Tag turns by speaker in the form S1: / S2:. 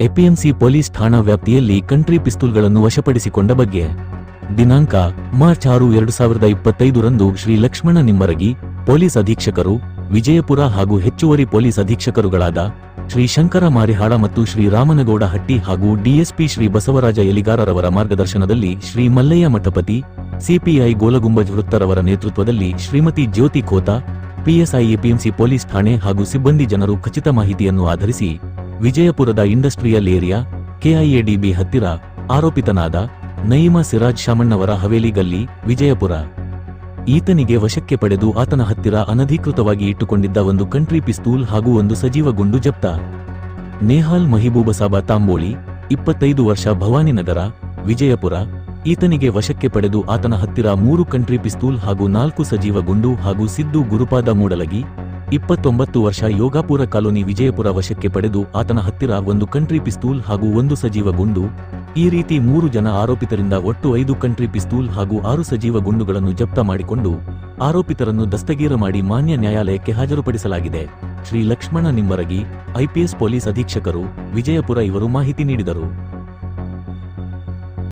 S1: APMC police ಠಾಣಾ ವ್ಯಾಪ್ತಿಯಲ್ಲಿ country ಪಿಸ್ತೂಲ್ಗಳನ್ನು ವಶಪಡಿಸಿಕೊಂಡ ಬಗ್ಗೆ. ದಿನಾಂಕ, ಮಾರ್ಚ್ ಆರು, ಎರಡು ಸಾವಿರದ ಇಪ್ಪತ್ತೈದರಂದು ಶ್ರೀ ಲಕ್ಷ್ಮಣ ನಿಮ್ಮರಗಿ, ಪೊಲೀಸ್ ಅಧೀಕ್ಷಕರು, ವಿಜಯಪುರ ಹಾಗೂ ಹೆಚ್ಚುವರಿ ಪೊಲೀಸ್ ಅಧೀಕ್ಷಕರುಗಳಾದ ಶ್ರೀ ಶಂಕರ ಮಾರಿಹಾಳ ಮತ್ತು ಶ್ರೀ ರಾಮನಗೌಡ ಹಟ್ಟಿ ಹಾಗೂ ಡಿಎಸ್ಪಿ ಶ್ರೀ ಬಸವರಾಜ ಎಲಿಗಾರರವರ ಮಾರ್ಗದರ್ಶನದಲ್ಲಿ ಶ್ರೀ ಮಲ್ಲಯ್ಯ ಮಠಪತಿ, ಸಿಪಿಐ ಗೋಲಗುಂಬಜ್ ವೃತ್ತರವರ ನೇತೃತ್ವದಲ್ಲಿ Shrimati Jyoti Khota, PSI APMC police ಠಾಣೆ ಹಾಗೂ ಸಿಬ್ಬಂದಿ ಜನರು ಖಚಿತ ಮಾಹಿತಿಯನ್ನು ಆಧರಿಸಿ ವಿಜಯಪುರದ ಇಂಡಸ್ಟ್ರಿಯಲ್ ಏರಿಯಾ, ಕೆಐಎಡಿಬಿ ಹತ್ತಿರ ಆರೋಪಿತನಾದ ನಯಿಮ ಸಿರಾಜ್ ಶಾಮಣ್ಣವರ ಹವೇಲಿ ಗಲ್ಲಿ, ವಿಜಯಪುರ. ಈತನಿಗೆ ವಶಕ್ಕೆ ಪಡೆದು ಆತನ ಹತ್ತಿರ ಅನಧಿಕೃತವಾಗಿ ಇಟ್ಟುಕೊಂಡಿದ್ದ ಒಂದು ಕಂಟ್ರಿ ಪಿಸ್ತೂಲ್ ಹಾಗೂ ಒಂದು ಸಜೀವ ಗುಂಡು ಜಪ್ತ. ನೇಹಾಲ್ ಮಹಿಬೂಬಸಾಬ ತಾಂಬೋಳಿ, ಇಪ್ಪತ್ತೈದು ವರ್ಷ ಭವಾನಿನಗರ ವಿಜಯಪುರ. ಈತನಿಗೆ ವಶಕ್ಕೆ ಪಡೆದು ಆತನ ಹತ್ತಿರ ಮೂರು ಕಂಟ್ರಿ ಪಿಸ್ತೂಲ್ ಹಾಗೂ ನಾಲ್ಕು ಸಜೀವ ಗುಂಡು ಹಾಗೂ ಸಿದ್ದು ಗುರುಪಾದ ಮೂಡಲಗಿ ಇಪ್ಪತ್ತೊಂಬತ್ತು ವರ್ಷ ಯೋಗಾಪುರ ಕಾಲೋನಿ ವಿಜಯಪುರ ವಶಕ್ಕೆ ಪಡೆದು ಆತನ ಹತ್ತಿರ ಒಂದು ಕಂಟ್ರಿ ಪಿಸ್ತೂಲ್ ಹಾಗೂ ಒಂದು ಸಜೀವ ಗುಂಡು. ಈ ರೀತಿ ಮೂರು ಜನ ಆರೋಪಿತರಿಂದ ಒಟ್ಟು ಐದು ಕಂಟ್ರಿ ಪಿಸ್ತೂಲ್ ಹಾಗೂ ಆರು ಸಜೀವ ಗುಂಡುಗಳನ್ನು ಜಪ್ತ ಮಾಡಿಕೊಂಡು ಆರೋಪಿತರನ್ನು ದಸ್ತಗೀರ ಮಾಡಿ ಮಾನ್ಯ ನ್ಯಾಯಾಲಯಕ್ಕೆ ಹಾಜರುಪಡಿಸಲಾಗಿದೆ. ಶ್ರೀ ಲಕ್ಷ್ಮಣ ನಿಂಬರಗಿ ಐಪಿಎಸ್ ಪೊಲೀಸ್ ಅಧೀಕ್ಷಕರು, ವಿಜಯಪುರ ಇವರು ಮಾಹಿತಿ ನೀಡಿದರು.